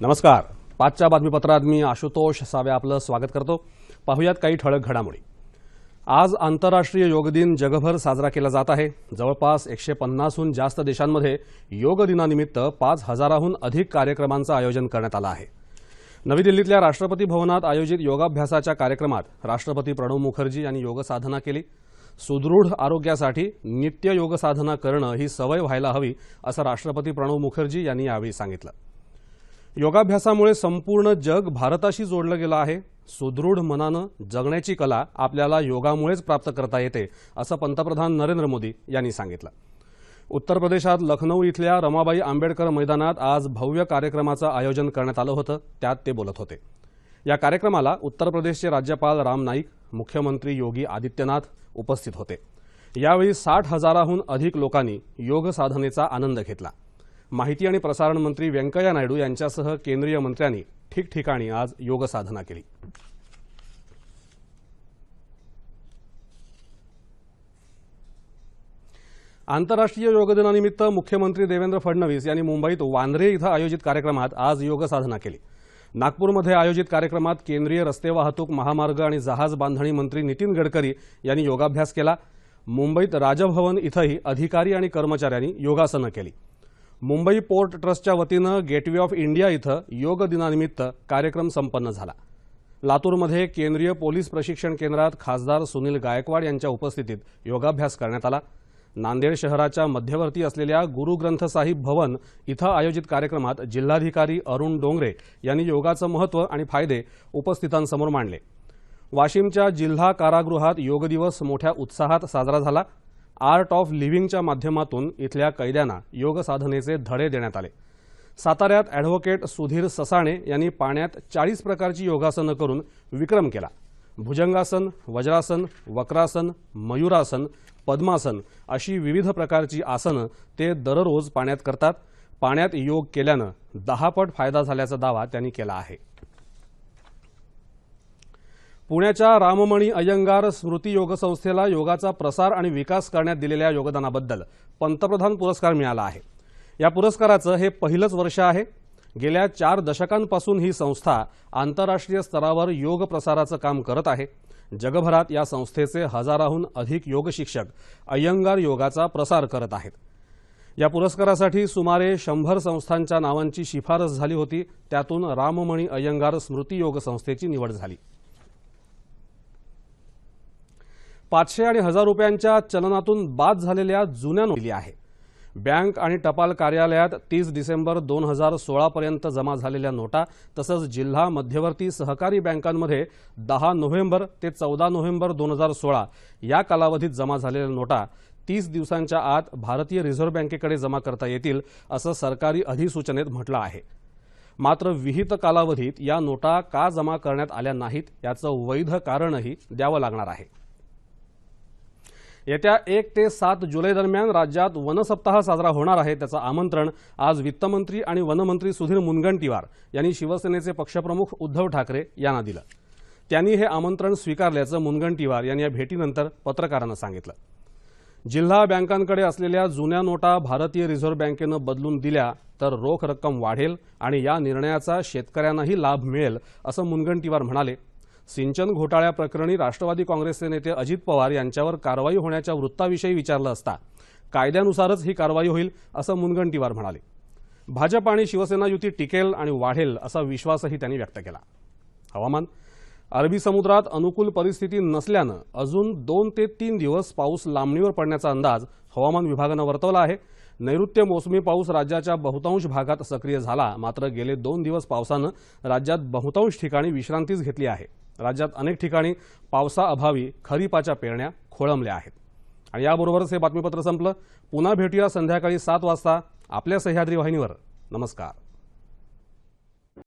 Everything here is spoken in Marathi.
नमस्कार. पाचच्या बातमीपत्रात मी आशुतोष सावे आपलं स्वागत करतो. पाहुयात काही ठळक घडामोडी. आज आंतरराष्ट्रीय योग दिन जगभर साजरा केला जात आहे. जवळपास एकशे पन्नासहून जास्त देशांमध्ये योग दिनानिमित्त पाच हजाराहून अधिक कार्यक्रमांचं आयोजन करण्यात आलं आहे. नवी दिल्लीतल्या राष्ट्रपती भवनात आयोजित योगाभ्यासाच्या कार्यक्रमात राष्ट्रपती प्रणव मुखर्जी यांनी योग साधना केली. सुदृढ आरोग्यासाठी नित्य योग साधना करणं ही सवय व्हायला हवी असं राष्ट्रपती प्रणव मुखर्जी यांनी यावेळी सांगितलं. योगाभ्यासामुळे संपूर्ण जग भारताशी जोडलं गेलं आहे. सुदृढ मनानं जगण्याची कला आपल्याला योगामुळेच प्राप्त करता येते असं पंतप्रधान नरेंद्र मोदी यांनी सांगितलं. उत्तर प्रदेशात लखनौ इथल्या रमाबाई आंबेडकर मैदानात आज भव्य कार्यक्रमाचं आयोजन करण्यात आलं होतं त्यात ते बोलत होते. या कार्यक्रमाला उत्तर प्रदेशचे राज्यपाल राम नाईक मुख्यमंत्री योगी आदित्यनाथ उपस्थित होते. यावेळी साठ हजाराहून अधिक लोकांनी योग साधनेचा आनंद घेतला. माहिती आणि प्रसारण मंत्री व्यंकय्या नायडू यांच्यासह केंद्रीय मंत्र्यांनी ठिकठिकाणी आज योगसाधना केली. आंतरराष्ट्रीय योग दिनानिमित्त मुख्यमंत्री देवेंद्र फडणवीस यांनी मुंबईत वांद्रे इथं आयोजित कार्यक्रमात आज योग साधना केली. नागपूरमध्ये आयोजित कार्यक्रमात केंद्रीय रस्ते वाहतूक महामार्ग आणि जहाज बांधणी मंत्री नितीन गडकरी यांनी योगाभ्यास केला. मुंबईत राजभवन इथंही अधिकारी आणि कर्मचाऱ्यांनी योगासनं केली. मुंबई पोर्ट ट्रस्टच्या वतीनं गेटवे ऑफ इंडिया इथं योग दिनानिमित्त कार्यक्रम संपन्न झाला. लातूरमध्ये केंद्रीय पोलीस प्रशिक्षण केंद्रात खासदार सुनील गायकवाड यांच्या उपस्थितीत योगाभ्यास करण्यात आला. नांदेड शहराच्या मध्यवर्ती असलेल्या गुरु साहिब भवन इथं आयोजित कार्यक्रमात जिल्हाधिकारी अरुण डोंगरे यांनी योगाचं महत्त्व आणि फायदे उपस्थितांसमोर मांडले. वाशिमच्या जिल्हा कारागृहात योग दिवस मोठ्या उत्साहात साजरा झाला. आर्ट ऑफ लिव्हिंगच्या माध्यमातून इथल्या कैद्यांना योगसाधनेचे धडे देण्यात आले. साताऱ्यात ॲडव्होकेट सुधीर ससाणे यांनी पाण्यात चाळीस प्रकारची योगासनं करून विक्रम केला. भुजंगासन वज्रासन वक्रासन मयुरासन पद्मासन अशी विविध प्रकारची आसनं ते दररोज पाण्यात करतात. पाण्यात योग केल्यानं दहापट फायदा झाल्याचा दावा त्यांनी केला आहे. पुण्याच्या राममणी अय्यंगार स्मृती योग संस्थेला योगाचा प्रसार आणि विकास करण्यात दिलेल्या योगदानाबद्दल पंतप्रधान पुरस्कार मिळाला आहे. या पुरस्काराचं हे पहिलंच वर्ष आहे. गेल्या चार दशकांपासून ही संस्था आंतरराष्ट्रीय स्तरावर योग प्रसाराचं काम करत आहे. जगभरात या संस्थेचे हजाराहून अधिक योग शिक्षक अय्यंगार योगाचा प्रसार करत आहेत. या पुरस्कारासाठी सुमारे शंभर संस्थांच्या नावांची शिफारस झाली होती. त्यातून राममणी अय्यंगार स्मृती योग संस्थेची निवड झाली. पाचशे आणि हजार रुपयांच्या चलनातून बाद झालेल्या जुन्या नोट दिली आहे. बँक आणि टपाल कार्यालयात तीस डिसेंबर दोन हजार सोळापर्यंत जमा झालेल्या नोटा तसंच जिल्हा मध्यवर्ती सहकारी बँकांमध्ये दहा नोव्हेंबर ते चौदा नोव्हेंबर दोन हजार सोळा या कालावधीत जमा झालेल्या नोटा तीस दिवसांच्या आत भारतीय रिझर्व्ह बँकेकडे जमा करता येतील असं सरकारी अधिसूचनेत म्हटलं आहे. मात्र विहित कालावधीत या नोटा का जमा करण्यात आल्या नाहीत याचं वैध कारणही द्यावं लागणार आहे. येत्या एक ते सात जुलै दरम्यान राज्यात वनसप्ताह साजरा होणार आहे त्याचं आमंत्रण आज वित्तमंत्री आणि वनमंत्री सुधीर मुनगंटीवार यांनी शिवसेनेचे पक्षप्रमुख उद्धव ठाकरे यांना दिलं. त्यांनी हे आमंत्रण स्वीकारल्याचं मुनगंटीवार यांनी या भेटीनंतर पत्रकारांना सांगितलं. जिल्हा बँकांकडे असलेल्या जुन्या नोटा भारतीय रिझर्व्ह बँकेनं बदलून दिल्या तर रोख रक्कम वाढेल आणि या निर्णयाचा शेतकऱ्यांनाही लाभ मिळेल असं मुनगंटीवार म्हणाले. सिंचन घोटाळ्याप्रकरणी राष्ट्रवादी काँग्रेसचे नेते अजित पवार यांच्यावर कारवाई होण्याच्या वृत्ताविषयी विचारलं असता कायद्यानुसारच ही कारवाई होईल असं मुनगंटीवार म्हणाले. भाजप आणि शिवसेना युती टिकेल आणि वाढेल असा विश्वासही त्यांनी व्यक्त केला. हवामान. अरबी समुद्रात अनुकूल परिस्थिती नसल्यानं अजून दोन ते तीन दिवस पाऊस लांबणीवर पडण्याचा अंदाज हवामान विभागानं वर्तवला आहे. नैऋत्य मोसमी पाऊस राज्याच्या बहुतांश भागात सक्रिय झाला. मात्र गेले दोन दिवस पावसानं राज्यात बहुतांश ठिकाणी विश्रांतीच घेतली आहे. राज्यात अनेक ठिकाणी पावसाअभावी खरीपाच्या पेरण्या खोळंबल्या आहेत. आणि याबरोबरच हे बातमीपत्र संपलं. पुन्हा भेटूया संध्याकाळी सात वाजता आपल्या सह्याद्री वाहिनीवर. नमस्कार.